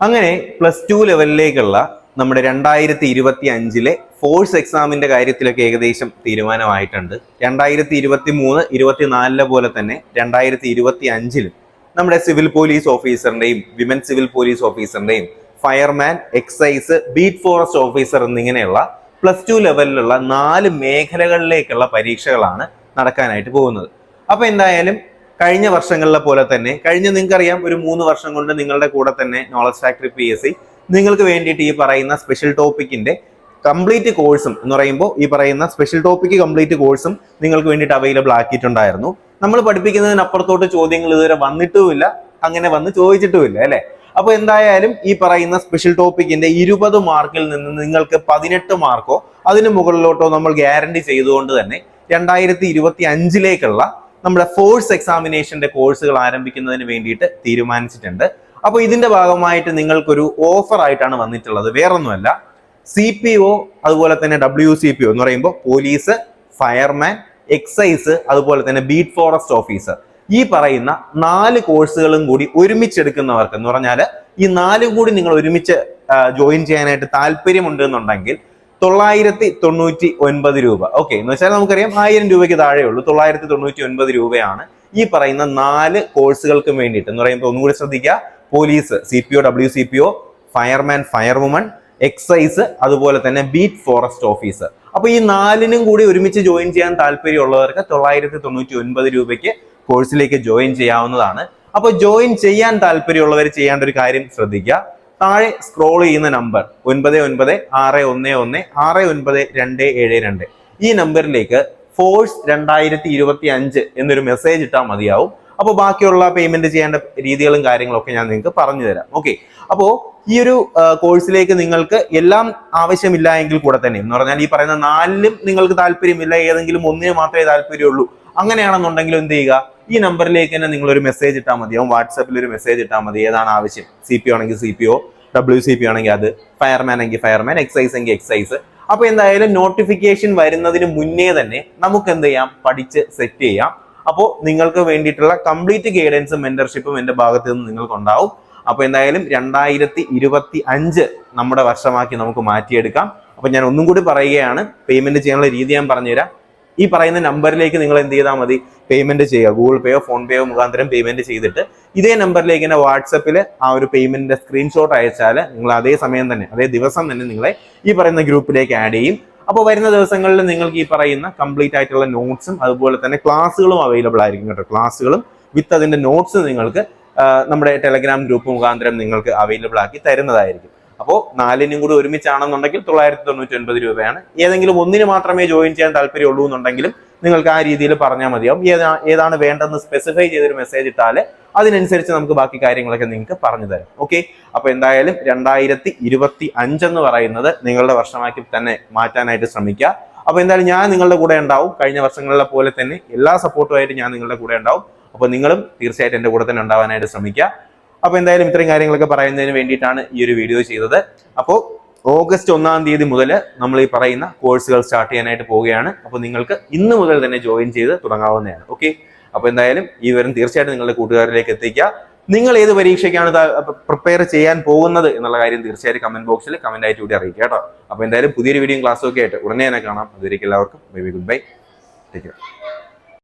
അങ്ങനെ plus two ലെവലിലേക്കുള്ള നമ്മുടെ രണ്ടായിരത്തി ഇരുപത്തി അഞ്ചിലെ ഫോഴ്സ് എക്സാമിന്റെ കാര്യത്തിലൊക്കെ ഏകദേശം തീരുമാനമായിട്ടുണ്ട്. രണ്ടായിരത്തി ഇരുപത്തി മൂന്ന് ഇരുപത്തിനാലിലെ പോലെ തന്നെ രണ്ടായിരത്തി ഇരുപത്തി അഞ്ചിലും നമ്മുടെ സിവിൽ പോലീസ് ഓഫീസറിന്റെയും women civil police ഓഫീസറിന്റെയും fireman excise beat forest officer എന്നിങ്ങനെയുള്ള പ്ലസ് ടു ലെവലിലുള്ള നാല് മേഖലകളിലേക്കുള്ള പരീക്ഷകളാണ് നടക്കാനായിട്ട് പോകുന്നത്. അപ്പൊ എന്തായാലും കഴിഞ്ഞ വർഷങ്ങളിലെ പോലെ തന്നെ കഴിഞ്ഞ നിങ്ങൾക്കറിയാം ഒരു മൂന്ന് വർഷം കൊണ്ട് നിങ്ങളുടെ കൂടെ തന്നെ knowledge factory P S C നിങ്ങൾക്ക് വേണ്ടിയിട്ട് ഈ പറയുന്ന സ്പെഷ്യൽ ടോപ്പിക്കിന്റെ കംപ്ലീറ്റ് കോഴ്സും എന്ന് പറയുമ്പോൾ ഈ പറയുന്ന സ്പെഷ്യൽ ടോപ്പിക്ക് കംപ്ലീറ്റ് കോഴ്സും നിങ്ങൾക്ക് വേണ്ടിയിട്ട് അവൈലബിൾ ആക്കിയിട്ടുണ്ടായിരുന്നു. നമ്മൾ പഠിപ്പിക്കുന്നതിനപ്പുറത്തോട്ട് ചോദ്യങ്ങൾ ഇതുവരെ വന്നിട്ടുമില്ല അങ്ങനെ വന്ന് ചോദിച്ചിട്ടുമില്ല അല്ലേ? അപ്പോൾ എന്തായാലും ഈ പറയുന്ന സ്പെഷ്യൽ ടോപ്പിക്കിന്റെ ഇരുപത് മാർക്കിൽ നിന്ന് നിങ്ങൾക്ക് പതിനെട്ട് മാർക്കോ അതിന് മുകളിലോട്ടോ നമ്മൾ ഗ്യാരണ്ടി ചെയ്തുകൊണ്ട് തന്നെ രണ്ടായിരത്തി ഇരുപത്തി അഞ്ചിലേക്കുള്ള നമ്മുടെ ഫോഴ്സ് എക്സാമിനേഷന്റെ കോഴ്സുകൾ ആരംഭിക്കുന്നതിന് വേണ്ടിയിട്ട് തീരുമാനിച്ചിട്ടുണ്ട്. അപ്പോൾ ഇതിന്റെ ഭാഗമായിട്ട് നിങ്ങൾക്കൊരു ഓഫർ ആയിട്ടാണ് വന്നിട്ടുള്ളത്. വേറൊന്നുമല്ല സി പി ഒ അതുപോലെ തന്നെ ഡബ്ല്യു സി പി ഒ എന്ന് പറയുമ്പോൾ പോലീസ് ഫയർമാൻ എക്സൈസ് അതുപോലെ തന്നെ ബീറ്റ് ഫോറസ്റ്റ് ഓഫീസർ ഈ പറയുന്ന നാല് കോഴ്സുകളും കൂടി ഒരുമിച്ചെടുക്കുന്നവർക്ക് എന്ന് പറഞ്ഞാൽ ഈ നാലും കൂടി നിങ്ങൾ ഒരുമിച്ച് ജോയിൻ ചെയ്യാനായിട്ട് താല്പര്യമുണ്ട് എന്നുണ്ടെങ്കിൽ തൊള്ളായിരത്തി തൊണ്ണൂറ്റി ഒൻപത് രൂപ. ഓക്കെ എന്ന് വെച്ചാൽ നമുക്കറിയാം ആയിരം രൂപയ്ക്ക് താഴെ ഉള്ളൂ. തൊള്ളായിരത്തി തൊണ്ണൂറ്റി ഒൻപത് രൂപയാണ് ഈ പറയുന്ന നാല് കോഴ്സുകൾക്ക് വേണ്ടിയിട്ട്. എന്ന് പറയുമ്പോൾ ഒന്നുകൂടി ശ്രദ്ധിക്കുക. Police C P O W C P O fireman firewoman excise അതുപോലെ തന്നെ ബീറ്റ് ഫോറസ്റ്റ് ഓഫീസർ അപ്പൊ ഈ നാലിനും കൂടി ഒരുമിച്ച് ജോയിൻ ചെയ്യാൻ താല്പര്യമുള്ളവർക്ക് തൊള്ളായിരത്തി തൊണ്ണൂറ്റി ഒൻപത് രൂപയ്ക്ക് കോഴ്സിലേക്ക് ജോയിൻ ചെയ്യാവുന്നതാണ്. അപ്പോൾ ജോയിൻ ചെയ്യാൻ താല്പര്യമുള്ളവർ ചെയ്യേണ്ട ഒരു കാര്യം ശ്രദ്ധിക്കുക. താഴെ സ്ക്രോൾ ചെയ്യുന്ന നമ്പർ ഒൻപത് ഒൻപത് ആറ് ഒന്ന് ഒന്ന് ആറ് ഒൻപത് രണ്ട് ഏഴ് രണ്ട്. ഈ നമ്പറിലേക്ക് ഫോഴ്സ് രണ്ടായിരത്തി ഇരുപത്തി അഞ്ച് എന്നൊരു മെസ്സേജ് ഇട്ടാൽ മതിയാവും. അപ്പോൾ ബാക്കിയുള്ള പേയ്മെന്റ് ചെയ്യേണ്ട രീതികളും കാര്യങ്ങളൊക്കെ ഞാൻ നിങ്ങൾക്ക് പറഞ്ഞു തരാം. ഓക്കെ അപ്പോൾ ഈ ഒരു കോഴ്സിലേക്ക് നിങ്ങൾക്ക് എല്ലാം ആവശ്യമില്ല എങ്കിൽ കൂടെ തന്നെ എന്ന് പറഞ്ഞാൽ ഈ പറയുന്ന നാലിലും നിങ്ങൾക്ക് താല്പര്യമില്ല ഏതെങ്കിലും ഒന്നിന് മാത്രമേ താല്പര്യമുള്ളൂ അങ്ങനെയാണെന്നുണ്ടെങ്കിൽ എന്ത് ചെയ്യുക? ഈ നമ്പറിലേക്ക് തന്നെ നിങ്ങൾ ഒരു മെസ്സേജ് ഇട്ടാൽ മതിയാവും വാട്സാപ്പിൽ ഒരു മെസ്സേജ് ഇട്ടാൽ മതി. ഏതാണ് ആവശ്യം? സി പി ആണെങ്കിൽ C P O W C P ആണെങ്കിൽ അത്. ഫയർമാൻ എങ്കിൽ ഫയർമാൻ എക്സൈസ് എങ്കിൽ എക്സൈസ് അപ്പൊ എന്തായാലും നോട്ടിഫിക്കേഷൻ വരുന്നതിന് മുന്നേ തന്നെ നമുക്ക് എന്ത് ചെയ്യാം? പഠിച്ച് സെറ്റ് ചെയ്യാം. അപ്പോൾ നിങ്ങൾക്ക് വേണ്ടിയിട്ടുള്ള കംപ്ലീറ്റ് ഗൈഡൻസും മെന്റർഷിപ്പും എന്റെ ഭാഗത്ത് നിന്ന് നിങ്ങൾക്ക് ഉണ്ടാവും. അപ്പോൾ എന്തായാലും രണ്ടായിരത്തി ഇരുപത്തി അഞ്ച് നമ്മുടെ വർഷമാക്കി നമുക്ക് മാറ്റിയെടുക്കാം. അപ്പോൾ ഞാൻ ഒന്നും കൂടി പറയുകയാണ്. പേയ്മെന്റ് ചെയ്യാനുള്ള രീതി ഞാൻ പറഞ്ഞുതരാം. ഈ പറയുന്ന നമ്പറിലേക്ക് നിങ്ങൾ എന്ത് ചെയ്താൽ മതി? പേയ്മെന്റ് ചെയ്യുക. ഗൂഗിൾ പേയോ ഫോൺ പേയോ മുഖാന്തരം പേയ്മെന്റ് ചെയ്തിട്ട് ഇതേ നമ്പറിലേക്ക് തന്നെ വാട്സപ്പിൽ ആ ഒരു പേയ്മെന്റിന്റെ സ്ക്രീൻഷോട്ട് അയച്ചാൽ നിങ്ങൾ അതേ സമയം തന്നെ അതേ ദിവസം തന്നെ നിങ്ങളെ ഈ പറയുന്ന ഗ്രൂപ്പിലേക്ക് ആഡ് ചെയ്യും. അപ്പോൾ വരുന്ന ദിവസങ്ങളിൽ നിങ്ങൾക്ക് ഈ പറയുന്ന കംപ്ലീറ്റ് ആയിട്ടുള്ള നോട്ട്സും അതുപോലെ തന്നെ ക്ലാസ്സുകളും അവൈലബിൾ ആയിരിക്കും കേട്ടോ. ക്ലാസ്സുകളും വിത്ത് അതിന്റെ നോട്ട്സ് നിങ്ങൾക്ക് നമ്മുടെ ടെലഗ്രാം ഗ്രൂപ്പ് മുഖാന്തരം നിങ്ങൾക്ക് അവൈലബിൾ ആക്കി തരുന്നതായിരിക്കും. അപ്പോൾ നാലിനും കൂടി ഒരുമിച്ചാണെന്നുണ്ടെങ്കിൽ തൊള്ളായിരത്തി തൊണ്ണൂറ്റി ഒൻപത് രൂപയാണ്. ഏതെങ്കിലും ഒന്നിന് മാത്രമേ ജോയിൻ ചെയ്യാൻ താല്പര്യമുള്ളൂ എന്നുണ്ടെങ്കിലും നിങ്ങൾക്ക് ആ രീതിയിൽ പറഞ്ഞാൽ മതിയാവും. ഏതാ ഏതാണ് വേണ്ടതെന്ന് സ്പെസിഫൈ ചെയ്തൊരു മെസ്സേജ് ഇട്ടാൽ അതിനനുസരിച്ച് നമുക്ക് ബാക്കി കാര്യങ്ങളൊക്കെ നിങ്ങൾക്ക് പറഞ്ഞു തരാം. ഓക്കെ അപ്പൊ എന്തായാലും രണ്ടായിരത്തി ഇരുപത്തി അഞ്ചെന്ന് പറയുന്നത് നിങ്ങളുടെ വർഷമാക്കി തന്നെ മാറ്റാനായിട്ട് ശ്രമിക്കുക. അപ്പൊ എന്തായാലും ഞാൻ നിങ്ങളുടെ കൂടെ ഉണ്ടാവും. കഴിഞ്ഞ വർഷങ്ങളിലെ പോലെ തന്നെ എല്ലാ സപ്പോർട്ടുമായിട്ട് ഞാൻ നിങ്ങളുടെ കൂടെ ഉണ്ടാവും. അപ്പൊ നിങ്ങളും തീർച്ചയായിട്ടും എന്റെ കൂടെ തന്നെ ഉണ്ടാവാനായിട്ട് ശ്രമിക്കുക. അപ്പൊ എന്തായാലും ഇത്രയും കാര്യങ്ങളൊക്കെ പറയുന്നതിന് വേണ്ടിയിട്ടാണ് ഈ ഒരു വീഡിയോ ചെയ്തത്. അപ്പോൾ ഓഗസ്റ്റ് ഒന്നാം തീയതി മുതൽ നമ്മൾ ഈ പറയുന്ന കോഴ്സുകൾ സ്റ്റാർട്ട് ചെയ്യാനായിട്ട് പോവുകയാണ്. അപ്പോൾ നിങ്ങൾക്ക് ഇന്ന് മുതൽ തന്നെ ജോയിൻ ചെയ്ത് തുടങ്ങാവുന്നതാണ്. ഓക്കെ? അപ്പോൾ എന്തായാലും ഈ വരും തീർച്ചയായിട്ടും നിങ്ങളുടെ കൂട്ടുകാരിലേക്ക് എത്തിക്കുക. നിങ്ങൾ ഏത് പരീക്ഷയ്ക്കാണ് പ്രിപ്പയർ ചെയ്യാൻ പോകുന്നത് എന്നുള്ള കാര്യം തീർച്ചയായിട്ടും കമന്റ് ബോക്സിൽ കമന്റ് ആയിട്ട് കൂടി അറിയിക്കുക കേട്ടോ. അപ്പോൾ എന്തായാലും പുതിയൊരു വീഡിയോ ക്ലാസ്സൊക്കെ ആയിട്ട് ഉടനെ തന്നെ കാണാം. അതുവരേക്കും എല്ലാവർക്കും. Bye bye good bye take care